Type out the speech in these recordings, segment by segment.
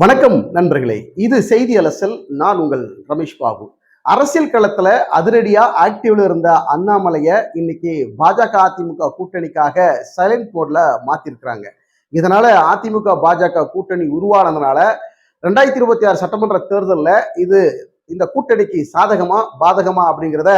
வணக்கம் நண்பர்களே. இது செய்தி அலசல் நான் உங்கள் ரமேஷ் பாபு. அரசியல் களத்துல அதிரடியா ஆக்டிவ்ல இருந்த அண்ணாமலைய இன்னைக்கு பாஜக அதிமுக கூட்டணிக்காக சைலண்ட் போர்ட்ல மாத்திருக்கிறாங்க. இதனால அதிமுக பாஜக கூட்டணி உருவானதுனால ரெண்டாயிரத்தி இருபத்தி ஆறு சட்டமன்ற தேர்தலில் இது இந்த கூட்டணிக்கு சாதகமா பாதகமா அப்படிங்கிறத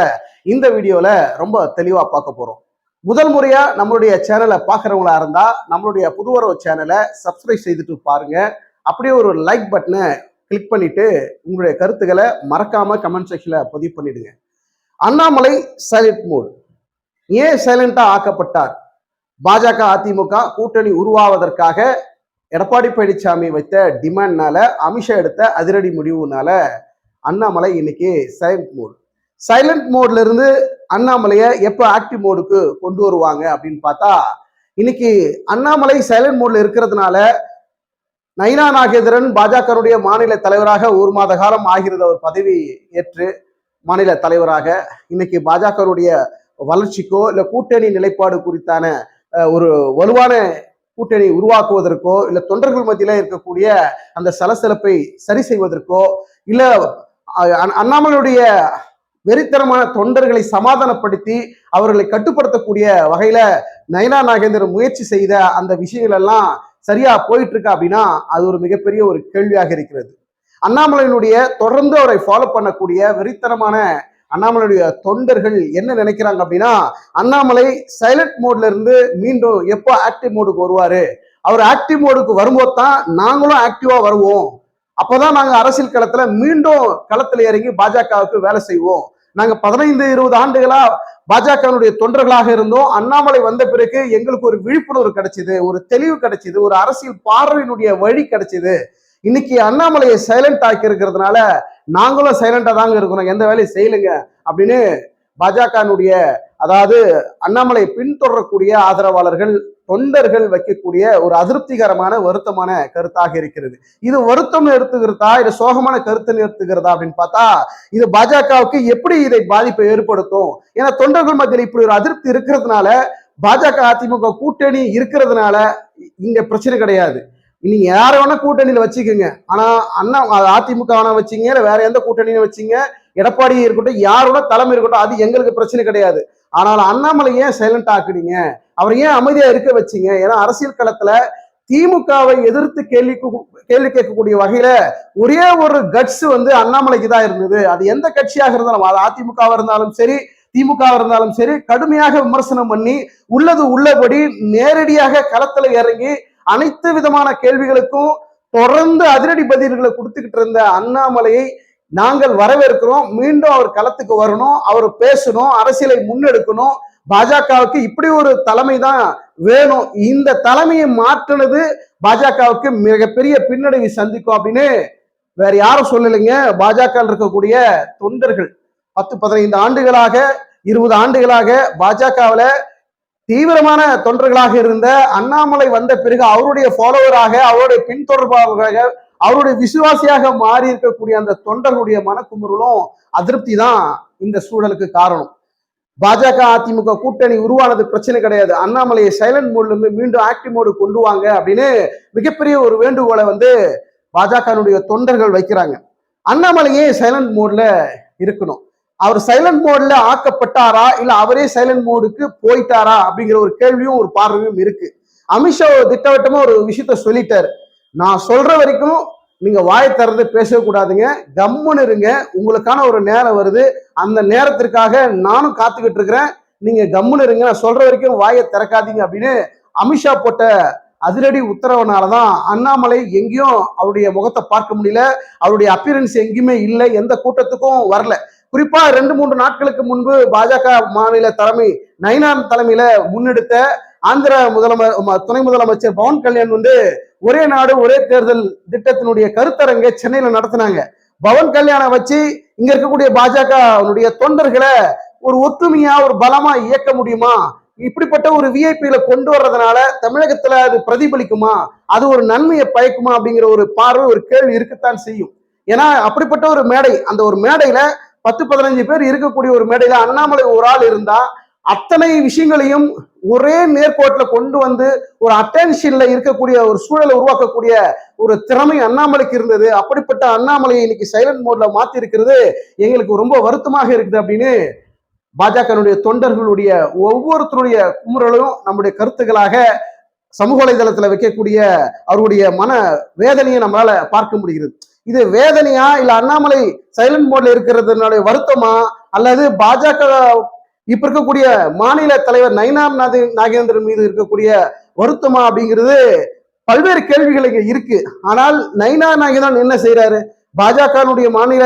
இந்த வீடியோல ரொம்ப தெளிவா பார்க்க போறோம். முதல் முறையா நம்மளுடைய சேனலை பார்க்குறவங்களா இருந்தா நம்மளுடைய புதுவரவு சேனலை சப்ஸ்கிரைப் செய்துட்டு பாருங்க. அப்படியே ஒரு லைக் பட்டனை கிளிக் பண்ணிட்டு உங்களுடைய கருத்துக்களை மறக்காம கமெண்ட் செக்ஷன்ல பதிவு பண்ணிடுங்க. அண்ணாமலை சைலண்ட் மோட் ஏன் சைலண்டா ஆக்கப்பட்டார்? பாஜக அதிமுக கூட்டணி உருவாவதற்காக எடப்பாடி பழனிசாமி வைத்த டிமாண்ட்னால அமித்ஷா எடுத்த அதிரடி முடிவுனால அண்ணாமலை இன்னைக்கு சைலண்ட் மோட் சைலண்ட் மோட்ல இருந்து அண்ணாமலையை எப்போ ஆக்டிவ் மோடுக்கு கொண்டு வருவாங்க அப்படின்னு பார்த்தா இன்னைக்கு அண்ணாமலை சைலண்ட் மோட்ல இருக்கிறதுனால நயினா நாகேந்திரன் பாஜகனுடைய மாநில தலைவராக ஒரு மாத காலம் ஆகிறது அவர் பதவி ஏற்று மாநில தலைவராக. இன்னைக்கு பாஜகனுடைய வளர்ச்சிக்கோ இல்லை கூட்டணி நிலைப்பாடு குறித்தான ஒரு வலுவான கூட்டணி உருவாக்குவதற்கோ இல்லை தொண்டர்கள் மத்தியில இருக்கக்கூடிய அந்த சலசலப்பை சரி செய்வதற்கோ இல்லை அண்ணாமலையுடைய வெறித்தனமான தொண்டர்களை சமாதானப்படுத்தி அவர்களை கட்டுப்படுத்தக்கூடிய வகையில நயனா நாகேந்திரன் முயற்சி செய்த அந்த விஷயங்கள் எல்லாம் சரியா போயிட்டு இருக்கா அப்படின்னா அது ஒரு மிகப்பெரிய ஒரு கேள்வியாக இருக்கிறது. அண்ணாமலையினுடைய தொடர்ந்து அவரை ஃபாலோ பண்ணக்கூடிய வெறித்தனமான அண்ணாமலையுடைய தொண்டர்கள் என்ன நினைக்கிறாங்க அப்படின்னா அண்ணாமலை சைலண்ட் மோட்ல இருந்து மீண்டும் எப்போ ஆக்டிவ் மோடுக்கு வருவாரு? அவர் ஆக்டிவ் மோடுக்கு வரும்போது தான் நாங்களும் ஆக்டிவா வருவோம். அப்போதான் நாங்க அரசியல் களத்துல மீண்டும் களத்துல இறங்கி பாஜகவுக்கு வேலை செய்வோம். நாங்க பதினைந்து இருபது ஆண்டுகளா பாஜகவினுடைய தொண்டர்களாக இருந்தோம். அண்ணாமலை வந்த பிறகு எங்களுக்கு ஒரு விழிப்புணர்வு கிடைச்சது ஒரு தெளிவு கிடைச்சது ஒரு அரசியல் பார்வையினுடைய வழி கிடைச்சது. இன்னைக்கு அண்ணாமலையை சைலண்ட் ஆக்கி இருக்கிறதுனால நாங்களும் சைலண்டா தாங்க இருக்கிறோம் எந்த வேலையும் செய்யலுங்க அப்படின்னு பாஜகனுடைய அதாவது அண்ணாமலை பின்தொடரக்கூடிய ஆதரவாளர்கள் தொண்டர்கள் வைக்கக்கூடிய ஒரு அதிருப்திகரமான வருத்தமான கருத்தாக இருக்கிறது. இது வருத்தம் எடுத்துக்கிறதா இது சோகமான கருத்து எடுத்துக்கிறதா அப்படின்னு பார்த்தா இது பாஜகவுக்கு எப்படி இதை பாதிப்பை ஏற்படுத்தும்? ஏன்னா தொண்டர்கள் மத்தியில் இப்படி ஒரு அதிருப்தி இருக்கிறதுனால பாஜக அதிமுக கூட்டணி இருக்கிறதுனால இங்க பிரச்சனை கிடையாது. நீங்க யார வேணா கூட்டணியில வச்சுக்கோங்க. ஆனா அண்ணா அதிமுக வேணா வச்சீங்க இல்ல வேற எந்த கூட்டணியும் வச்சீங்க. எடப்பாடி இருக்கட்டும் யாரோட தலைமை இருக்கட்டும் அது எங்களுக்கு பிரச்சனை கிடையாது. ஆனால் அண்ணாமலை ஏன் சைலண்ட் ஆக்குறீங்க. அவர் ஏன் அமைதியா இருக்க வச்சீங்க? ஏன்னா அரசியல் களத்துல திமுகவை எதிர்த்து கேள்வி கேள்வி கேட்கக்கூடிய வகையில ஒரே ஒரு கட்ஸ் வந்து அண்ணாமலைக்கு தான் இருந்தது. அது எந்த கட்சியாக இருந்தாலும் அது அதிமுகவா இருந்தாலும் சரி திமுக இருந்தாலும் சரி கடுமையாக விமர்சனம் பண்ணி உள்ளது உள்ளபடி நேரடியாக களத்துல இறங்கி அனைத்து விதமான கேள்விகளுக்கும் தொடர்ந்து அதிரடி பதில்களை கொடுத்துக்கிட்டு இருந்த அண்ணாமலையை நாங்கள் வரவேற்கிறோம். மீண்டும் அவர் களத்துக்கு வரணும் அவர் பேசணும் அரசியலை முன்னெடுக்கணும். பாஜகவுக்கு இப்படி ஒரு தலைமை தான் வேணும். இந்த தலைமையை மாற்றினது பாஜகவுக்கு மிகப்பெரிய பின்னடைவை சந்திக்கும் அப்படின்னு வேற யாரும் சொல்லலைங்க. பாஜக இருக்கக்கூடிய தொண்டர்கள் பத்து பதினைந்து ஆண்டுகளாக இருபது ஆண்டுகளாக பாஜகவில் தீவிரமான தொண்டர்களாக இருந்த அண்ணாமலை வந்த பிறகு அவருடைய ஃபாலோவராக அவருடைய பின்தொடர்பாளராக அவருடைய விசுவாசியாக மாறி இருக்கக்கூடிய அந்த தொண்டர்களுடைய மனக்குமுறலும் அதிருப்தி தான் இந்த சூழலுக்கு காரணம். பாஜக அதிமுக கூட்டணி உருவானது பிரச்சனை கிடையாது. அண்ணாமலையை சைலண்ட் மோட்ல இருந்து மீண்டும் ஆக்டிவ் மோடு கொண்டு வாங்க அப்படின்னு மிகப்பெரிய ஒரு வேண்டுகோளை வந்து பாஜகனுடைய தொண்டர்கள் வைக்கிறாங்க. அண்ணாமலையே சைலண்ட் மோட்ல இருக்கணும். அவர் சைலண்ட் மோட்ல ஆக்கப்பட்டாரா? இல்ல அவரே சைலண்ட் மோடுக்கு போயிட்டாரா? அப்படிங்கிற ஒரு கேள்வியும் ஒரு பார்வையும் இருக்கு. அமித்ஷா ஒரு திட்டவட்டமா ஒரு விஷயத்த சொல்லிட்டாரு. நான் சொல்ற வரைக்கும் நீங்க வாயை திறந்து பேசவே கூடாதுங்க. கம்முன்னு இருங்க. உங்களுக்கான ஒரு நேரம் வருது. அந்த நேரத்திற்காக நானும் காத்துக்கிட்டு இருக்கிறேன். நீங்க கம்முன்னு இருங்க. நான் சொல்ற வரைக்கும் வாயை திறக்காதீங்க அப்படின்னு அமித்ஷா போட்ட அதிரடி உத்தரவுனாலதான் அண்ணாமலை எங்கேயும் அவருடைய முகத்தை பார்க்க முடியல. அவருடைய அப்பியரன்ஸ் எங்கேயுமே இல்லை. எந்த கூட்டத்துக்கும் வரல. குறிப்பா ரெண்டு மூன்று நாட்களுக்கு முன்பு பாஜக மாநில தலைமை நயினான் தலைமையில முன்னெடுத்த ஆந்திர முதலமை துணை முதலமைச்சர் பவன் கல்யாண் வந்து ஒரே நாடு ஒரே தேர்தல் திட்டத்தினுடைய கருத்தரங்கை சென்னையில நடத்தினாங்க. பவன் கல்யாணம் வச்சு இங்க இருக்கக்கூடிய பாஜக தொண்டர்களை ஒரு ஒத்துமையா ஒரு பலமா இயக்க முடியுமா? இப்படிப்பட்ட ஒரு விஐபியில கொண்டு வர்றதுனால தமிழகத்துல அது பிரதிபலிக்குமா? அது ஒரு நன்மையை பயக்குமா அப்படிங்கிற ஒரு பார்வை ஒரு கேள்வி இருக்கத்தான் செய்யும். ஏன்னா அப்படிப்பட்ட ஒரு மேடை அந்த ஒரு மேடையில பத்து பதினஞ்சு பேர் இருக்கக்கூடிய ஒரு மேடையில அண்ணாமலை ஒரு ஆள் இருந்தா அத்தனை விஷயங்களையும் ஒரே நேர்கோட்டில் கொண்டு வந்து ஒரு அட்டென்ஷன்ல இருக்கக்கூடிய ஒரு சூழலை உருவாக்கக்கூடிய ஒரு திறமை அண்ணாமலைக்கு இருந்தது. அப்படிப்பட்ட அண்ணாமலையை இன்னைக்கு சைலண்ட் மோட்ல மாத்தி இருக்கிறது எங்களுக்கு ரொம்ப வருத்தமாக இருக்குது அப்படின்னு பாஜகனுடைய தொண்டர்களுடைய ஒவ்வொருத்தருடைய குமுறலும் நம்முடைய கருத்துக்களாக சமூக வலைதளத்துல வைக்கக்கூடிய அவருடைய மன வேதனையை நம்மளால பார்க்க முடிகிறது. இது வேதனையா இல்ல அண்ணாமலை சைலண்ட் மோட்ல இருக்கிறதுனால வருத்தமா? அல்லது பாஜக இப்ப இருக்கக்கூடிய மாநில தலைவர் நயனார் நாதி நாகேந்திரன் மீது இருக்கக்கூடிய வருத்தமா அப்படிங்கிறது பல்வேறு கேள்விகள் இங்க இருக்கு. ஆனால் நயனார் நாகேந்திரன் என்ன செய்யறாரு பாஜகனுடைய மாநில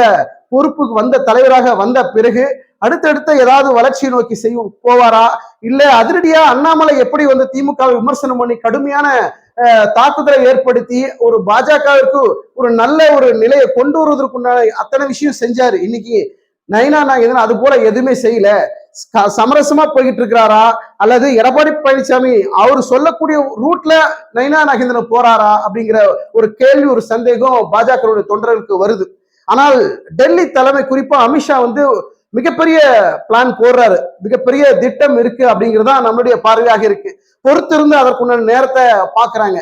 பொறுப்புக்கு வந்த தலைவராக வந்த பிறகு அடுத்தடுத்த ஏதாவது வளர்ச்சியை நோக்கி செய்ய போவாரா? இல்ல அதிரடியா அண்ணாமலை எப்படி வந்து திமுக விமர்சனம் பண்ணி கடுமையான தாக்குதலை ஏற்படுத்தி ஒரு பாஜகவிற்கு ஒரு நல்ல ஒரு நிலையை கொண்டு வருவதற்குண்டான அத்தனை விஷயம் செஞ்சாரு. இன்னைக்கு நயனா நாகேந்திரன் அது போல எதுவுமே செய்யல. சமரசமா போய்கிட்டு இருக்கிறாரா அல்லது எடப்பாடி பழனிசாமி அவர் சொல்லக்கூடிய ரூட்ல நயனா நகேந்திரன் போறாரா? அப்படிங்கிற ஒரு கேள்வி ஒரு சந்தேகம் பாஜகவுடைய தொண்டர்களுக்கு வருது. ஆனால் டெல்லி தலைமை குறிப்பா அமித்ஷா வந்து மிகப்பெரிய பிளான் போடுறாரு. மிகப்பெரிய திட்டம் இருக்கு அப்படிங்கிறது தான் நம்மளுடைய பார்வையாக இருக்கு. பொறுத்திருந்து அதற்குண்டான நேரத்தை பாக்குறாங்க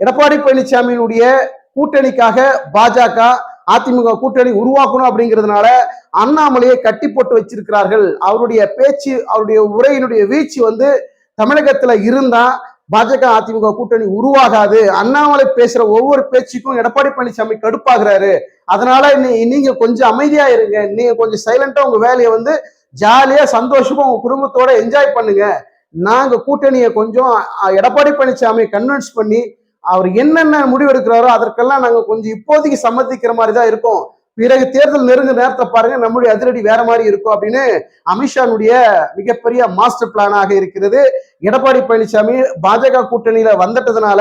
எடப்பாடி பழனிசாமியினுடைய கூட்டணிக்காக பாஜக அதிமுக கூட்டணி உருவாக்கணும் அப்படிங்கிறதுனால அண்ணாமலையை கட்டி போட்டு வச்சிருக்கிறார்கள். அவருடைய பேச்சு அவருடைய உரையினுடைய வீச்சு வந்து தமிழகத்துல இருந்தா பாஜக அதிமுக கூட்டணி உருவாகாது. அண்ணாமலை பேசுற ஒவ்வொரு பேச்சுக்கும் எடப்பாடி பழனிசாமி கடுப்பாகிறாரு. அதனால நீங்க கொஞ்சம் அமைதியா இருங்க. நீங்க கொஞ்சம் சைலண்டா உங்க வேலையை வந்து ஜாலியா சந்தோஷமா உங்க குடும்பத்தோட என்ஜாய் பண்ணுங்க. நாங்க கூட்டணியை கொஞ்சம் எடப்பாடி பழனிசாமியை கன்வின்ஸ் பண்ணி அவர் என்னென்ன முடிவு எடுக்கிறாரோ அதற்கெல்லாம் நாங்கள் கொஞ்சம் இப்போதைக்கு சம்மதிக்கிற மாதிரி தான் இருக்கோம். பிறகு தேர்தல் நெருங்க நேரத்தை பாருங்க நம்முடைய அதிரடி வேற மாதிரி இருக்கும் அப்படின்னு அமித்ஷானுடைய மிகப்பெரிய மாஸ்டர் பிளானாக இருக்கிறது. எடப்பாடி பழனிசாமி பாஜக கூட்டணியில வந்துட்டதுனால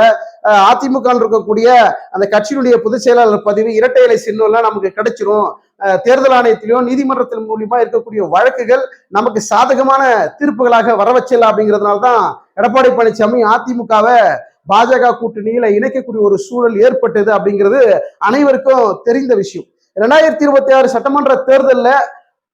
அதிமுக இருக்கக்கூடிய அந்த கட்சியினுடைய பொதுச் செயலாளர் பதவி இரட்டை இலை சின்னம்லாம் நமக்கு கிடைச்சிரும். தேர்தல் ஆணையத்திலையும் நீதிமன்றத்தின் மூலியமா இருக்கக்கூடிய வழக்குகள் நமக்கு சாதகமான தீர்ப்புகளாக வர வச்சிடலாம் அப்படிங்கிறதுனால தான் எடப்பாடி பழனிசாமி அதிமுகவை பாஜக கூட்டணியில இணைக்கக்கூடிய ஒரு சூழல் ஏற்பட்டது அப்படிங்கிறது அனைவருக்கும் தெரிந்த விஷயம். ரெண்டாயிரத்தி இருபத்தி ஆறு சட்டமன்ற தேர்தலில்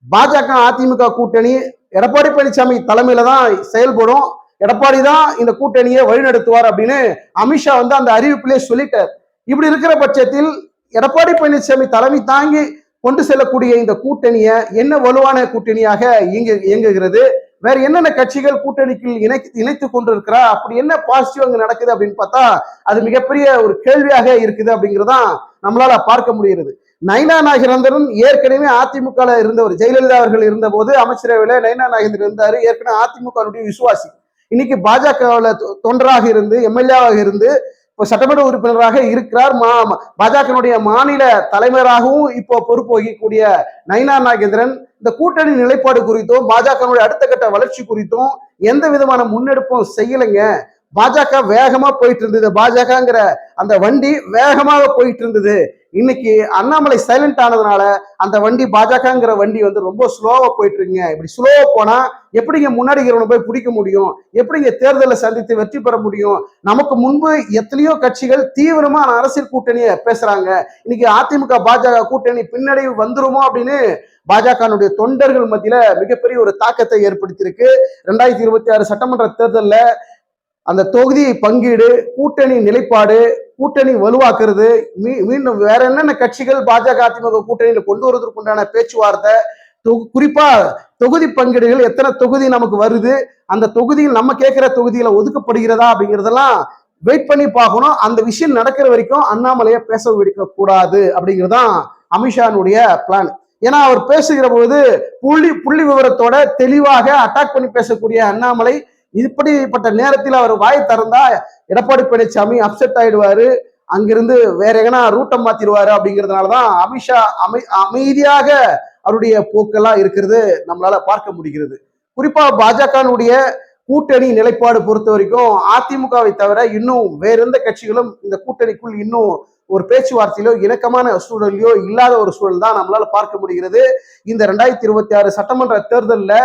பாஜக அதிமுக கூட்டணி எடப்பாடி பழனிசாமி தலைமையில தான் செயல்படும். எடப்பாடி தான் இந்த கூட்டணியை வழிநடத்துவார் அப்படின்னு அமித்ஷா வந்து அந்த அறிவிப்பிலே சொல்லிட்டார். இப்படி இருக்கிற பட்சத்தில் எடப்பாடி பழனிசாமி தலைமை தாங்கி கொண்டு செல்லக்கூடிய இந்த கூட்டணியை என்ன வலுவான கூட்டணியாக இயங்கு இயங்குகிறது? வேற என்னென்ன கட்சிகள் கூட்டணிக்கு இணை இணைத்து கொண்டிருக்கிறா? அப்படி என்ன பாசிட்டிவ் அங்கே நடக்குது அப்படின்னு பார்த்தா அது மிகப்பெரிய ஒரு கேள்வியாக இருக்குது அப்படிங்கிறதான் நம்மளால பார்க்க முடிகிறது. நைனா நாகேந்திரன் ஏற்கனவே அதிமுக இருந்தவர் ஜெயலலிதா அவர்கள் இருந்த போது அமைச்சரவையில நைனா நாகேந்திரன் இருந்தாரு ஏற்கனவே அதிமுக விசுவாசி. இன்னைக்கு பாஜகவில் தொண்டராக இருந்து எம்எல்ஏவாக இருந்து சட்டமன்ற உறுப்பினராக இருக்கிறார். மா பாஜகனுடைய மாநில தலைவராகவும் இப்போ பொறுப்பு வகிக்கக்கூடிய நயினா நாகேந்திரன் இந்த கூட்டணி நிலைப்பாடு குறித்தும் பாஜகனுடைய அடுத்த கட்ட வளர்ச்சி குறித்தும் எந்த விதமான முன்னெடுப்பும் செய்யலைங்க. பாஜக வேகமா போயிட்டு இருந்தது பாஜகங்கிற அந்த வண்டி வேகமாக போயிட்டு இருந்தது இன்னைக்கு அண்ணாமலை சைலண்ட் ஆனதுனால அந்த வண்டி பாஜகங்கிற வண்டி வந்து ரொம்ப ஸ்லோவா போயிட்டு இருக்குங்க இப்படி ஸ்லோவா போனா எப்படிங்க முன்னாடி இருக்கிறவனை போய் பிடிக்க முடியும்? எப்படிங்க தேர்தலை சந்தித்து வெற்றி பெற முடியும்? நமக்கு முன்பு எத்தனையோ கட்சிகள் தீவிரமா அரசியல் கூட்டணியை பேசுறாங்க. இன்னைக்கு அதிமுக பாஜக கூட்டணி பின்னடைவு வந்துருமோ அப்படின்னு பாஜகனுடைய தொண்டர்கள் மத்தியில மிகப்பெரிய ஒரு தாக்கத்தை ஏற்படுத்தியிருக்கு. ரெண்டாயிரத்தி இருபத்தி ஆறு சட்டமன்ற தேர்தலில் அந்த தொகுதி பங்கீடு கூட்டணி நிலைப்பாடு கூட்டணி வலுவாக்குறது மீ- மீண்டும் வேற என்னென்ன கட்சிகள் பாஜக அதிமுக கூட்டணியில கொண்டு வருவதற்குண்டான பேச்சுவார்த்தை தொகு- குறிப்பா தொகுதி பங்கீடுகள் எத்தனை தொகுதி நமக்கு வருது அந்த தொகுதியில் நம்ம கேட்கிற தொகுதியில ஒதுக்கப்படுகிறதா அப்படிங்கிறதெல்லாம் வெயிட் பண்ணி பார்க்கணும். அந்த விஷயம் நடக்கிற வரைக்கும் அண்ணாமலையை பேச விடுக்க கூடாது அப்படிங்கிறதான் அமித்ஷானுடைய பிளான் ஏன்னா அவர் பேசுகிற போது புள்ளி புள்ளி விவரத்தோட தெளிவாக அட்டாக் பண்ணி பேசக்கூடிய அண்ணாமலை இப்படிப்பட்ட நேரத்தில் அவர் வாய் திறந்தா எடப்பாடி பழனிசாமி அப்செட் ஆயிடுவாரு. அங்கிருந்து வேற எங்கன்னா ரூட்டை மாத்திடுவாரு அப்படிங்கிறதுனாலதான் அமித்ஷா அமை அமைதியாக அவருடைய போக்கெல்லாம் இருக்கிறது நம்மளால பார்க்க முடிகிறது. குறிப்பா பாஜகனுடைய கூட்டணி நிலைப்பாடு பொறுத்த வரைக்கும் அதிமுகவை தவிர இன்னும் வேற எந்த கட்சிகளும் இந்த கூட்டணிக்குள் இன்னும் ஒரு பேச்சுவார்த்தையிலோ இணக்கமான சூழலையோ இல்லாத ஒரு சூழல் தான் நம்மளால பார்க்க முடிகிறது. இந்த ரெண்டாயிரத்தி இருபத்தி ஆறு சட்டமன்ற தேர்தலில்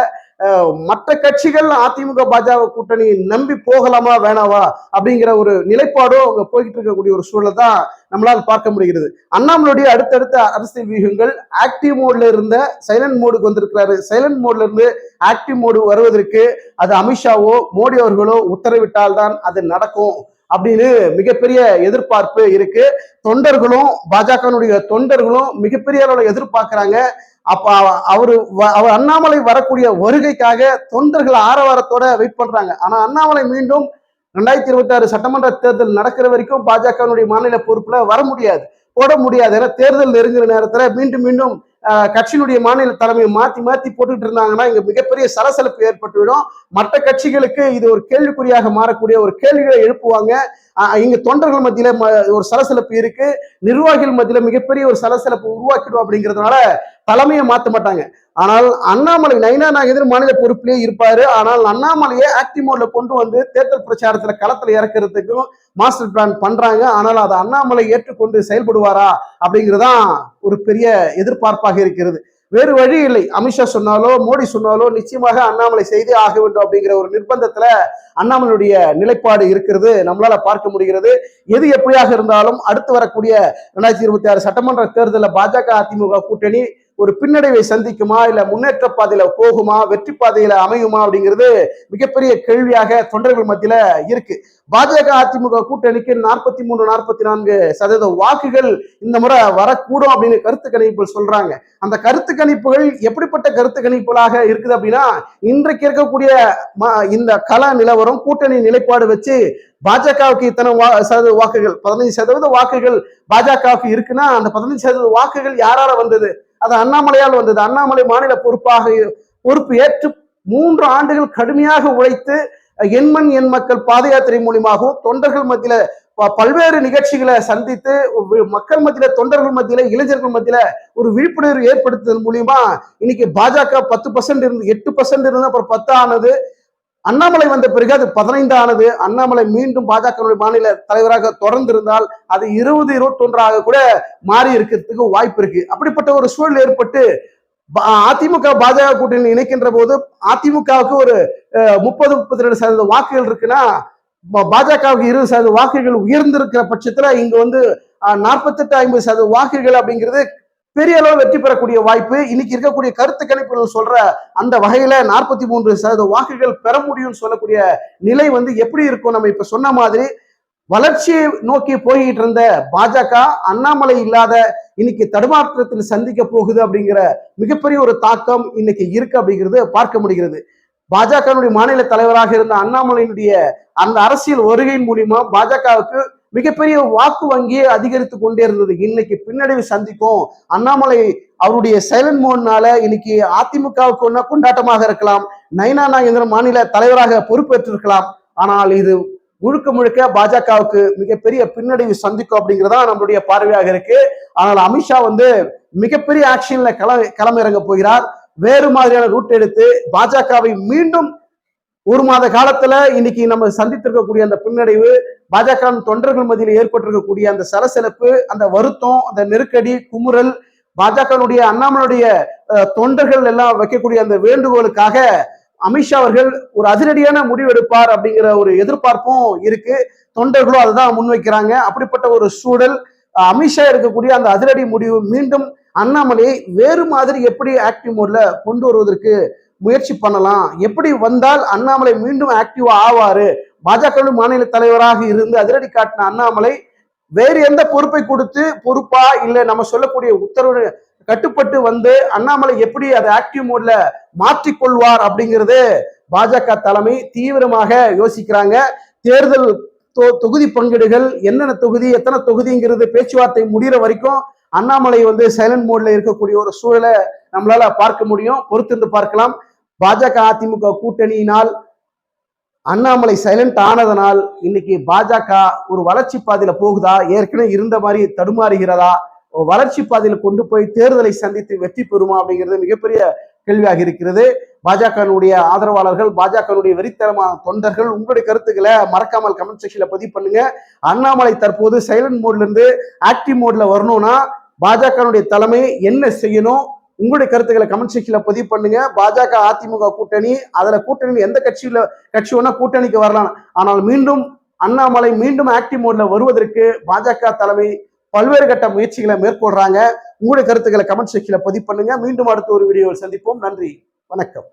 மற்ற கட்சிகள் அதிமுக பாஜக கூட்டணி நம்பி போகலாமா வேணாவா அப்படிங்கிற ஒரு நிலைப்பாடும் அவங்க போய்கிட்டு இருக்கக்கூடிய ஒரு சூழலை தான் நம்மளால் பார்க்க முடிகிறது. அண்ணாமலையுடைய அடுத்தடுத்த அரசியல் வியூகங்கள் ஆக்டிவ் மோட்ல இருந்த சைலண்ட் மோடுக்கு வந்திருக்கிறாரு. சைலண்ட் மோட்ல இருந்து ஆக்டிவ் மோடு வருவதற்கு அது அமித்ஷாவோ மோடி அவர்களோ உத்தரவிட்டால் தான் அது நடக்கும் அப்படின்னு மிகப்பெரிய எதிர்பார்ப்பு இருக்கு. தொண்டர்களும் பாஜகனுடைய தொண்டர்களும் மிகப்பெரிய அளவில் எதிர்பார்க்கிறாங்க. அப்ப அவர் அவரு வ- அவர் அண்ணாமலை வரக்கூடிய வருகைக்காக தொண்டர்கள் ஆரவாரத்தோட வெயிட் பண்றாங்க. ஆனா அண்ணாமலை மீண்டும் ரெண்டாயிரத்தி இருபத்தி ஆறு சட்டமன்ற தேர்தல் நடக்கிற வரைக்கும் பாஜகவினுடைய மாநில பொறுப்புல வர முடியாது போட முடியாது ஏன்னா தேர்தல் நெருங்குற நேரத்துல மீண்டும் மீண்டும் கட்சியினுடைய மாநில தலைமையை மாத்தி மாத்தி போட்டுக்கிட்டு இருந்தாங்கன்னா இங்க மிகப்பெரிய சலசலப்பு ஏற்பட்டுவிடும். மற்ற கட்சிகளுக்கு இது ஒரு கேள்விக்குறியாக மாறக்கூடிய ஒரு கேள்விகளை எழுப்புவாங்க. இங்க தொண்டர்கள் மத்தியில ஒரு சலசலப்பு இருக்கு. நிர்வாகிகள் மத்தியில மிகப்பெரிய ஒரு சலசலப்பு உருவாக்கிடும் அப்படிங்கிறதுனால தலைமையை மாத்த மாட்டாங்க. ஆனால் அண்ணாமலை நைனா நாகேந்திரன் மாநில பொறுப்பிலே இருப்பாரு. ஆனால் அண்ணாமலையை ஆக்டிவ் மோட்ல கொண்டு வந்து தேர்தல் பிரச்சாரத்துல களத்துல இறக்குறதுக்கும் மாஸ்டர் பிளான் பண்றாங்க. ஆனால் அதை அண்ணாமலை ஏற்றுக்கொண்டு செயல்படுவாரா அப்படிங்கிறதான் ஒரு பெரிய எதிர்பார்ப்பாக இருக்கிறது. வேறு வழி இல்லை. அமித்ஷா சொன்னாலோ மோடி சொன்னாலோ நிச்சயமாக அண்ணாமலை செய்தே ஆக வேண்டும் அப்படிங்கிற ஒரு நிர்பந்தத்துல அண்ணாமலையுடைய நிலைப்பாடு இருக்கிறது. நம்மளால பார்க்க முடிகிறது. எது எப்படியாக இருந்தாலும் அடுத்து வரக்கூடிய ரெண்டாயிரத்தி இருபத்தி ஆறு சட்டமன்ற தேர்தலில் பாஜக அதிமுக கூட்டணி ஒரு பின்னடைவை சந்திக்குமா இல்ல முன்னேற்ற பாதையில போகுமா வெற்றி பாதையில அமையுமா அப்படிங்கிறது மிகப்பெரிய கேள்வியாக தொண்டர்கள் மத்தியில இருக்கு. பாஜக அதிமுக கூட்டணிக்கு நாற்பத்தி மூணு நாற்பத்தி நான்கு சதவீத வாக்குகள் இந்த முறை வரக்கூடும் அப்படின்னு கருத்து கணிப்புகள் சொல்றாங்க. அந்த கருத்து கணிப்புகள் எப்படிப்பட்ட கருத்து கணிப்புகளாக இருக்குது அப்படின்னா இன்றைக்கு இருக்கக்கூடிய ம- இந்த கல நிலவரம் கூட்டணி நிலைப்பாடு வச்சு பாஜகவுக்கு இத்தனை வா- சதவீத வாக்குகள் பதினைஞ்சு சதவீத வாக்குகள் பாஜகவுக்கு இருக்குன்னா அந்த பதினைஞ்சு சதவீத வாக்குகள் யாரால வந்தது? அது அண்ணாமலையால் வந்தது. அண்ணாமலை மாநில பொறுப்பாக பொறுப்பு ஏற்று மூன்று ஆண்டுகள் கடுமையாக உழைத்து எண்மண் எண் மக்கள் பாத யாத்திரை மூலியமாகவும் தொண்டர்கள் மத்தியில பல்வேறு நிகழ்ச்சிகளை சந்தித்து மக்கள் மத்தியில தொண்டர்கள் மத்தியில இளைஞர்கள் மத்தியில ஒரு விழிப்புணர்வு ஏற்படுத்துதல் மூலியமா இன்னைக்கு பாஜக பத்து பர்சன்ட் இருந்து எட்டு பர்சன்ட் இருந்து அப்புறம் பத்து ஆனது அண்ணாமலை வந்த பிறகு அது பதினைந்து ஆனது அண்ணாமலை மீண்டும் பாஜக மாநில தலைவராக தொடர்ந்து இருந்தால் அது இருபது இருபத்தொன்றாக கூட மாறி இருக்கிறதுக்கு வாய்ப்பு இருக்கு. அப்படிப்பட்ட ஒரு சூழல் ஏற்பட்டு அதிமுக பாஜக கூட்டணி இணைக்கின்ற போது அதிமுகவுக்கு ஒரு முப்பது முப்பத்தி ரெண்டு சதவீத வாக்குகள் இருக்குன்னா பாஜகவுக்கு இருபது சதவீத வாக்குகள் உயர்ந்திருக்கிற பட்சத்துல இங்க வந்து நாற்பத்தெட்டு ஐம்பது சதவீத வாக்குகள் அப்படிங்கிறது பெரிய அளவு வெற்றி பெறக்கூடிய வாய்ப்பு இன்னைக்கு இருக்கக்கூடிய கருத்து கணிப்புகள் சொல்ற அந்த வகையில நாற்பத்தி மூன்று சதவீத வாக்குகள் பெற முடியும்னு சொல்லக்கூடிய நிலை வந்து எப்படி இருக்கும்? நம்ம இப்ப சொன்ன மாதிரி வளர்ச்சியை நோக்கி போய்கிட்டு இருந்த பாஜக அண்ணாமலை இல்லாத இன்னைக்கு தடுமாற்றத்தில் சந்திக்க போகுது அப்படிங்கிற மிகப்பெரிய ஒரு தாக்கம் இன்னைக்கு இருக்கு அப்படிங்கிறது பார்க்க முடிகிறது. பாஜகனுடைய மாநில தலைவராக இருந்த அண்ணாமலையினுடைய அந்த அரசியல் வருகையின் மூலியமா பாஜகவுக்கு மிகப்பெரிய வாக்கு வங்கியை அதிகரித்து கொண்டே இருந்தது. இன்னைக்கு பின்னடைவு சந்திக்கும் அண்ணாமலை அவருடைய சைலண்ட் மோட்னால இன்னைக்கு அதிமுகவுக்கு ஒன்னா கொண்டாட்டமாக இருக்கலாம். நைனா நாகேந்திரன் மாநில தலைவராக பொறுப்பேற்றிருக்கலாம். ஆனால் இது முழுக்க முழுக்க பாஜகவுக்கு மிகப்பெரிய பின்னடைவு சந்திக்கும் அப்படிங்கிறதா நம்மளுடைய பார்வையாக இருக்கு. ஆனால் அமித்ஷா வந்து மிகப்பெரிய ஆக்ஷன்ல கள களமிறங்க போகிறார். வேறு மாதிரியான ரூட் எடுத்து பாஜகவை மீண்டும் ஒரு மாத காலத்துல இன்னைக்கு நம்ம சந்தித்திருக்கக்கூடிய அந்த பின்னடைவு பாஜக தொண்டர்கள் மத்தியில் ஏற்பட்டிருக்கக்கூடிய அந்த சலசலப்பு அந்த வருத்தம் அந்த நெருக்கடி குமுறல் பாஜகனுடைய அண்ணாமலுடைய தொண்டர்கள் எல்லாம் வைக்கக்கூடிய அந்த வேண்டுகோளுக்காக அமித்ஷா அவர்கள் ஒரு அதிரடியான முடிவு எடுப்பார் அப்படிங்கிற ஒரு எதிர்பார்ப்பும் இருக்கு. தொண்டர்களும் அதுதான் முன்வைக்கிறாங்க. அப்படிப்பட்ட ஒரு சூழல் அமித்ஷா இருக்கக்கூடிய அந்த அதிரடி முடிவு மீண்டும் அண்ணாமலையை வேறு மாதிரி எப்படி ஆக்டிவ் மோட்ல கொண்டு வருவதற்கு முயற்சி பண்ணலாம்? எப்படி வந்தால் அண்ணாமலை மீண்டும் ஆக்டிவா ஆவாரு? பாஜக மாநில தலைவராக இருந்து அதிரடி காட்டின அண்ணாமலை வேறு எந்த பொறுப்பை கொடுத்து பொறுப்பா இல்லை நம்ம சொல்லக்கூடிய உத்தரவு கட்டுப்பட்டு வந்து அண்ணாமலை எப்படி அதை ஆக்டிவ் மோட்ல மாற்றிக்கொள்வார் அப்படிங்கிறது பாஜக தலைமை தீவிரமாக யோசிக்கிறாங்க. தேர்தல் தொ- தொகுதி பங்கீடுகள் என்னென்ன தொகுதி எத்தனை தொகுதிங்கிறது பேச்சுவார்த்தை முடிகிற வரைக்கும் அண்ணாமலை வந்து சைலண்ட் மோட்ல இருக்கக்கூடிய ஒரு சூழலை நம்மளால பார்க்க முடியும். பொறுத்திருந்து பார்க்கலாம். பாஜக அதிமுக கூட்டணியினால் அண்ணாமலை சைலண்ட் ஆனதனால் இன்னைக்கு பாஜக ஒரு வளர்ச்சி பாதையில போகுதா? ஏற்கனவே இருந்த மாதிரி தடுமாறுகிறதா? வளர்ச்சி பாதையில கொண்டு போய் தேர்தலை சந்தித்து வெற்றி பெறுமா அப்படிங்கிறது மிகப்பெரிய கேள்வியாக இருக்கிறது. பாஜகனுடைய ஆதரவாளர்கள் பாஜகனுடைய வெறித்தனமான தொண்டர்கள் உங்களுடைய கருத்துக்களை மறக்காமல் கமெண்ட் செக்ஷன்ல பதிவு பண்ணுங்க. அண்ணாமலை தற்போது சைலண்ட் மோட்ல இருந்து ஆக்டிவ் மோட்ல வரணும்னா பாஜகனுடைய தலைமை என்ன செய்யணும்? உங்களுடைய கருத்துக்களை கமெண்ட் செக்ஷன்ல பதிவு பண்ணுங்க. பாஜக அதிமுக கூட்டணி அதுல கூட்டணி எந்த கட்சியில கட்சி வேணா கூட்டணிக்கு வரலாம். ஆனால் மீண்டும் அண்ணாமலை மீண்டும் ஆக்டிவ் மோட்ல வருவதற்கு பாஜக தலைமை பல்வேறு கட்ட முயற்சிகளை மேற்கொள்றாங்க. உங்களுடைய கருத்துக்களை கமெண்ட் செக்ஷன்ல பதிவு பண்ணுங்க. மீண்டும் அடுத்த ஒரு வீடியோவில் சந்திப்போம். நன்றி. வணக்கம்.